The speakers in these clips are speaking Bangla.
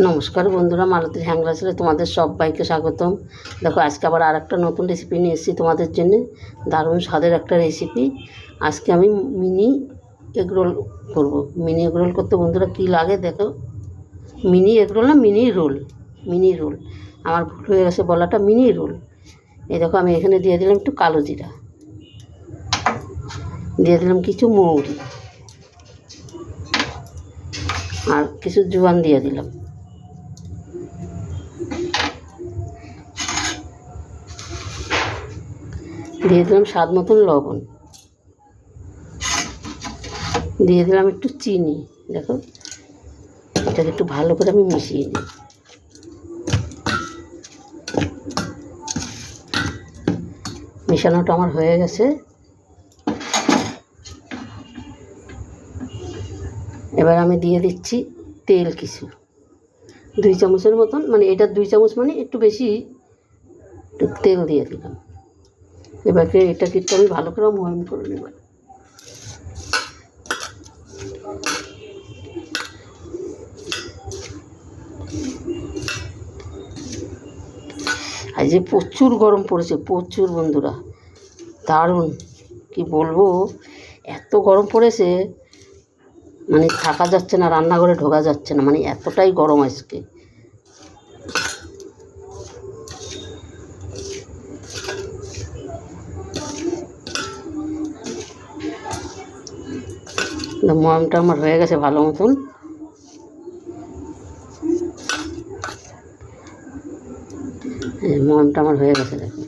নমস্কার বন্ধুরা মালতীর হ্যাংলাসে তোমাদের সবাইকে স্বাগতম। দেখো, আজকে আবার আর একটা নতুন রেসিপি নিয়ে এসেছি তোমাদের জন্য। দারুণ স্বাদের একটা রেসিপি আজকে আমি মিনি এগরোল করব। মিনি এগরোল করতে বন্ধুরা কী লাগে দেখো। মিনি এগরোল না মিনি রোল মিনি রোল আমার ভুল হয়ে গেছে বলাটা মিনি রোল এই দেখো, আমি এখানে দিয়ে দিলাম একটু কালো জিরা। দিয়ে দিলাম কিছু মৌরি। আর কিছু জোয়ান দিয়ে দিলাম। দিয়ে দিলাম স্বাদ মতন লবণ। দিয়ে দিলাম একটু চিনি। দেখো, এটাকে একটু ভালো করে আমি মিশিয়ে নিই। মেশানোটা আমার হয়ে গেছে। এবার আমি দিয়ে দিচ্ছি তেল কিছু। দুই চামচের মতন মানে এটা দুই চামচ মানে একটু বেশি, একটু তেল দিয়ে দিলাম। এবারকে এটা কিন্তু আমি ভালো করে ময়ম করে নেব। আর যে প্রচুর গরম পড়েছে, প্রচুর বন্ধুরা, দারুণ। কি বলব, এত গরম পড়েছে মানে থাকা যাচ্ছে না, রান্নাঘরে ঢোকা যাচ্ছে না মানে এতটাই গরম আজকে। ময়মটা আমার হয়ে গেছে ভালো মতন। ময়মটা আমার হয়ে গেছে দেখো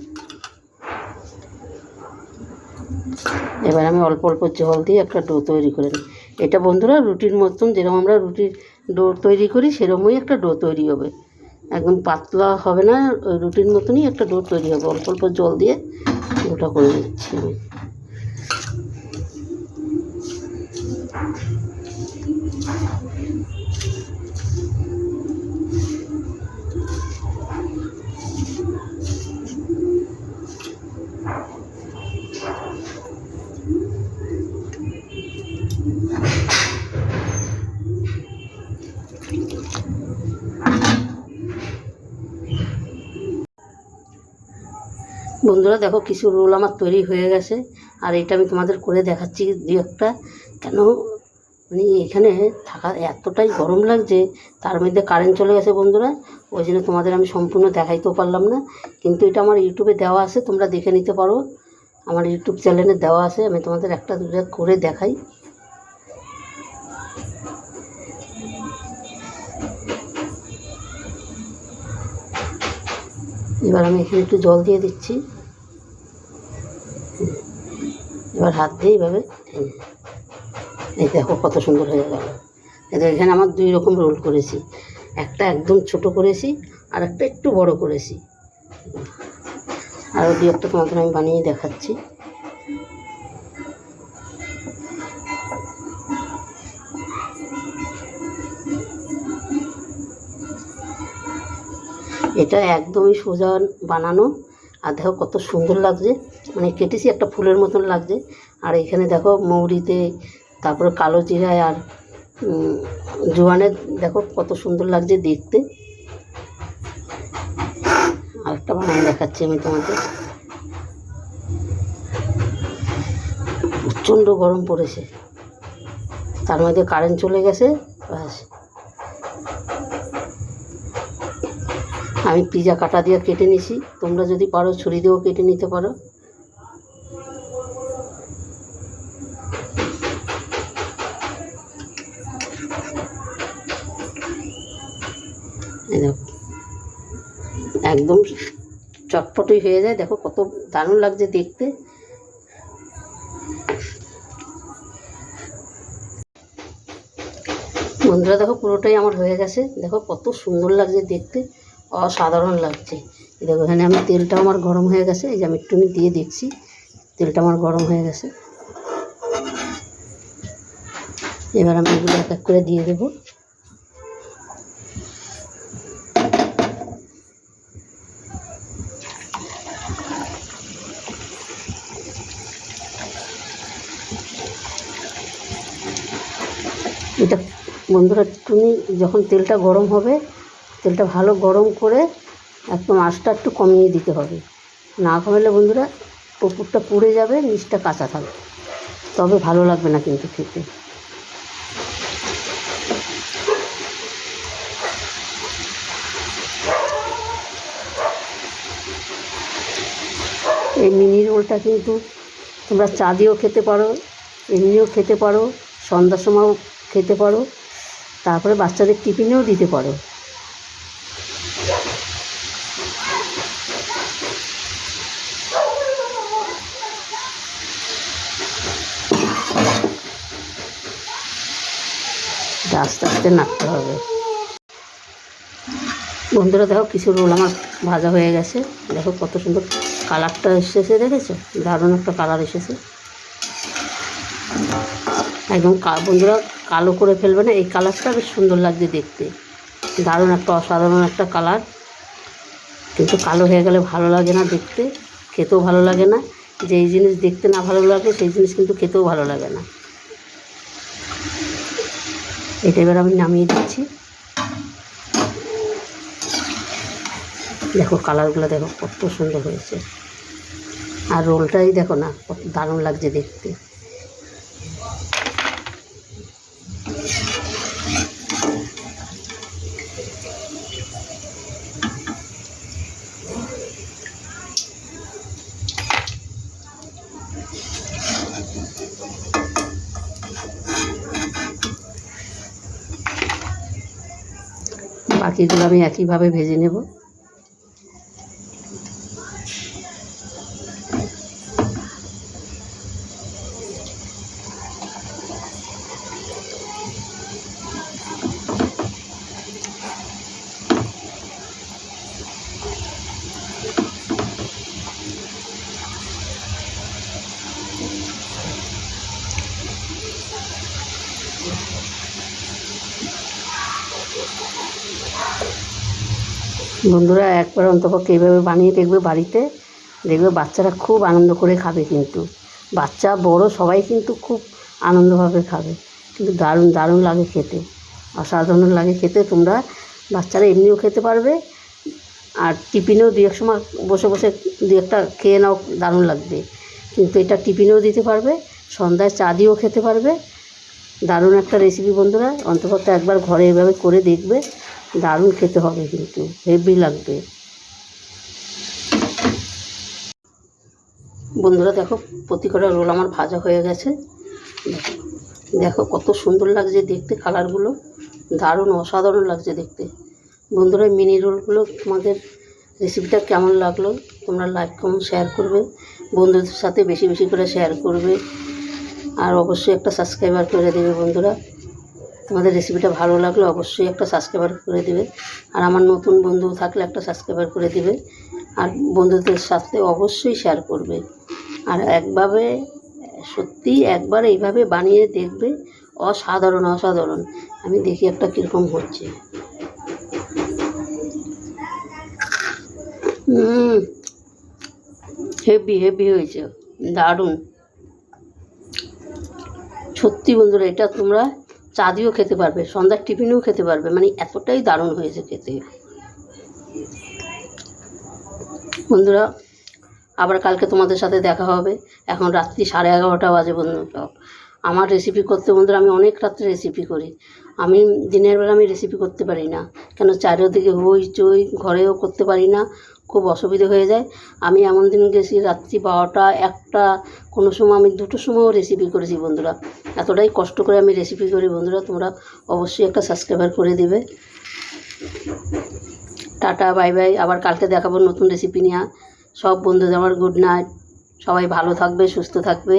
এবার আমি অল্প অল্প জল দিয়ে একটা ডো তৈরি করে নিই। এটা বন্ধুরা রুটির মতন, যেরকম আমরা রুটির ডো তৈরি করি, সেরকমই একটা ডো তৈরি হবে। একদম পাতলা হবে না রুটির মতনই একটা ডো তৈরি হবে। অল্প অল্প জল দিয়ে ডোটা করে নিচ্ছি আমি। বন্ধুরা দেখো কিছু রোল আমার তৈরি হয়ে গেছে, আর এটা আমি তোমাদের করে দেখাচ্ছি দু একটা। কেন? মানে এখানে থাকা এতটাই গরম লাগছে, তার মধ্যে কারেন্ট চলে গেছে বন্ধুরা, ওই জন্য তোমাদের আমি সম্পূর্ণ দেখাইতেও পারলাম না। কিন্তু এটা আমার ইউটিউবে দেওয়া আছে, তোমরা দেখে নিতে পারো। আমার ইউটিউব চ্যানেলে দেওয়া আছে, আমি তোমাদের একটা দুটো করে দেখাই। এবার আমি এখানে একটু জল দিয়ে দিচ্ছি। এবার হাত দিয়ে এইভাবে এই দেখো কত সুন্দর হয়ে গেল। এদের এখানে আমার দুই রকম রোল করেছি। একটা একদম ছোট করেছি আর একটা একটু বড় করেছি। আরও দু একটা তোমাদের আমি বানিয়ে দেখাচ্ছি। এটা একদমই সোজা বানানো। আর দেখো কত সুন্দর লাগছে। মানে কেটেছি একটা ফুলের মতন লাগছে। আর এখানে দেখো মৌরিতে তারপরে কালো জিরায় আর উম, জোয়ানের দেখো কত সুন্দর লাগছে দেখতে। আরেকটা বানিয়ে দেখাচ্ছি আমি তোমাদের প্রচণ্ড গরম পড়েছে। তার মধ্যে কারেন্ট চলে গেছে। আমি পিজা কাটা দিয়ে কেটে নিছি। তোমরা যদি পারো ছুরি দিয়েও কেটে নিতে পারো। একদম চটপটই হয়ে যায়। দেখো কত দারুণ লাগছে দেখতে। বন্ধুরা, দেখো পুরোটাই আমার হয়ে গেছে। দেখো কত সুন্দর লাগছে দেখতে। অসাধারণ লাগছে। দেখো, এখানে আমি তেলটা আমার গরম হয়ে গেছে, এই যে আমি একটুখানি দিয়ে দেখছি তেলটা আমার গরম হয়ে গেছে। এবার আমি এগুলো এক এক করে দিয়ে দেবো। এটা বন্ধুরা একটুনি যখন তেলটা গরম হবে তেলটা ভালো গরম করে একদম আঁচটা একটু কমিয়ে দিতে হবে। না কমালে বন্ধুরা পুকুরটা পুড়ে যাবে, নিচটা কাঁচা থাকবে। তবে ভালো লাগবে না কিন্তু খেতে। এই মিনি রোলটা কিন্তু তোমরা চা দিয়েও খেতে পারো, এমনিও খেতে পারো, সন্ধ্যার সময়ও খেতে পারো, তারপরে বাচ্চাদের টিফিনেও দিতে পারো। এটা আস্তে আস্তে নাড়তে হবে। বন্ধুরা, দেখো কিছু রোল আমার ভাজা হয়ে গেছে। দেখো কত সুন্দর কালারটা এসেছে, দেখেছ? দারুণ একটা কালার এসেছে। একদম বন্ধুরা, কালো করে ফেলবে না, এই কালারটা বেশ সুন্দর লাগছে দেখতে। দারুণ একটা অসাধারণ একটা কালার। কিন্তু কালো হয়ে গেলে ভালো লাগে না দেখতে, খেতেও ভালো লাগে না। যেই জিনিস দেখতে না ভালো লাগে, সেই জিনিস কিন্তু খেতেও ভালো লাগে না। এটা এবার আমি নামিয়ে দিচ্ছি। দেখো কালারগুলো দেখো কত সুন্দর হয়েছে। আর রোলটাই দেখো না, কত দারুণ লাগছে দেখতে। বাকিগুলো আমি একইভাবে ভেজে নেব। বন্ধুরা, একবার অন্তপক্ষে এইভাবে বানিয়ে দেখবে বাড়িতে। দেখবে বাচ্চারা খুব আনন্দ করে খাবে কিন্তু। বাচ্চা, বড় সবাই কিন্তু খুব আনন্দভাবে খাবে। কিন্তু দারুণ দারুণ লাগে খেতে। অসাধারণ লাগে খেতে। তোমরা বাচ্চারা এমনিও খেতে পারবে। আর টিফিনেও দু এক সময় বসে বসে দু একটা খেয়ে নাও, দারুণ লাগবে। কিন্তু এটা টিফিনেও দিতে পারবে, সন্ধ্যায় চা দিয়েও খেতে পারবে। দারুণ একটা রেসিপি বন্ধুরা। অন্তপক্ষে একবার ঘরে এভাবে করে দেখবে। দারুণ খেতে হবে কিন্তু, হেভি লাগবে। বন্ধুরা দেখো, প্রতি কটা রোল আমার ভাজা হয়ে গেছে। দেখো কত সুন্দর লাগছে দেখতে কালারগুলো, দারুণ অসাধারণ লাগছে দেখতে। বন্ধুরা মিনি রোলগুলো তোমাদের রেসিপিটা কেমন লাগল, তোমরা লাইক কমেন্ট শেয়ার করবে। বন্ধুদের সাথে বেশি বেশি করে শেয়ার করবে। আর অবশ্যই একটা সাবস্ক্রাইবার করে দেবে বন্ধুরা। তোমাদের রেসিপিটা ভালো লাগলে অবশ্যই একটা সাবস্ক্রাইবার করে দেবে। আর আমার নতুন বন্ধু থাকলে একটা সাবস্ক্রাইবার করে দেবে। আর বন্ধুদের সাথে অবশ্যই শেয়ার করবে। আর একভাবে, সত্যি একবার এইভাবে বানিয়ে দেখবে, অসাধারণ অসাধারণ। আমি দেখি একটা কীরকম হচ্ছে। হেভি হেভি হয়েছে। দারুণ। সত্যি বন্ধুরা, এটা তোমরা চা দিয়েও খেতে পারবে, সন্ধ্যার টিফিনেও খেতে পারবে মানে এতটাই দারুণ হয়েছে খেতে। বন্ধুরা, আবার কালকে তোমাদের সাথে দেখা হবে। এখন রাত্রি সাড়ে এগারোটা বাজে বন্ধুরা আমার রেসিপি করতে বন্ধুরা, আমি অনেক রাত্রে রেসিপি করি। আমি দিনের বেলা আমি রেসিপি করতে পারি না। কেন, চারিদিকে হই চই, ঘরেও করতে পারি না। খুব অসুবিধে হয়ে যায়। আমি এমন দিন গেছি রাত্রি বারোটা, একটা, কোনো সময় আমি দুটো সময়ও রেসিপি করেছি বন্ধুরা। এতটাই কষ্ট করে আমি রেসিপি করি বন্ধুরা, তোমরা অবশ্যই একটা সাবস্ক্রাইবার করে দেবে। টাটা বাই বাই আবার কালকে দেখাবো নতুন রেসিপি নিয়ে। সব বন্ধুদের আমার গুড নাইট সবাই ভালো থাকবে, সুস্থ থাকবে।